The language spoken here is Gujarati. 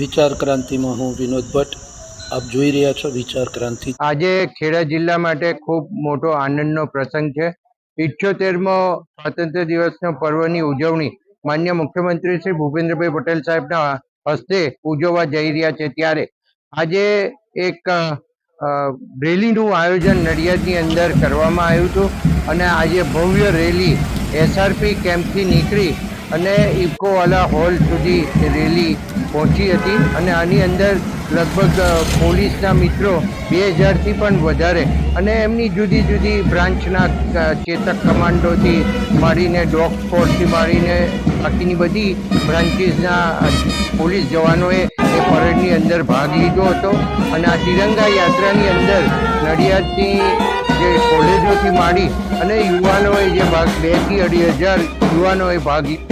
વિચાર ક્રાંતિમાં હું વિનોદ ભટ્ટ. આપ જોઈ રહ્યા છો વિચાર ક્રાંતિ. આજે ખેડા જિલ્લા માટે ખૂબ મોટો આનંદનો પ્રસંગ છે. ઇઠ્યોતેરમો સ્વાતંત્ર્ય દિવસનો પર્વની ઉજવણી માન્ય મુખ્યમંત્રી શ્રી ભૂપેન્દ્રભાઈ પટેલ સાહેબના હસ્તે ઉજવવા જઈ રહ્યા છે ત્યારે. આજે એક રેલીનું આયોજન નડિયાદની અંદર કરવામાં આવ્યું હતું અને આજે ભવ્ય રેલી એસઆરપી કેમ્પથી નીકળી અને ઇકોવાલા હોલ સુધી રેલી પહોંચી હતી અને આની અંદર લગભગ પોલીસના મિત્રો બે હજારથી પણ વધારે અને એમની જુદી જુદી બ્રાન્ચના ચેતક કમાન્ડોથી માંડીને ડોગ સ્કોડથી માંડીને બાકીની બધી બ્રાન્ચીસના પોલીસ જવાનોએ એ પરેડની અંદર ભાગ લીધો હતો અને આ તિરંગા યાત્રાની અંદર નડિયાદની જે કોલેજોથી માંડી અને યુવાનોએ જે ભાગ બેથી અઢી હજાર યુવાનોએ ભાગ લીધો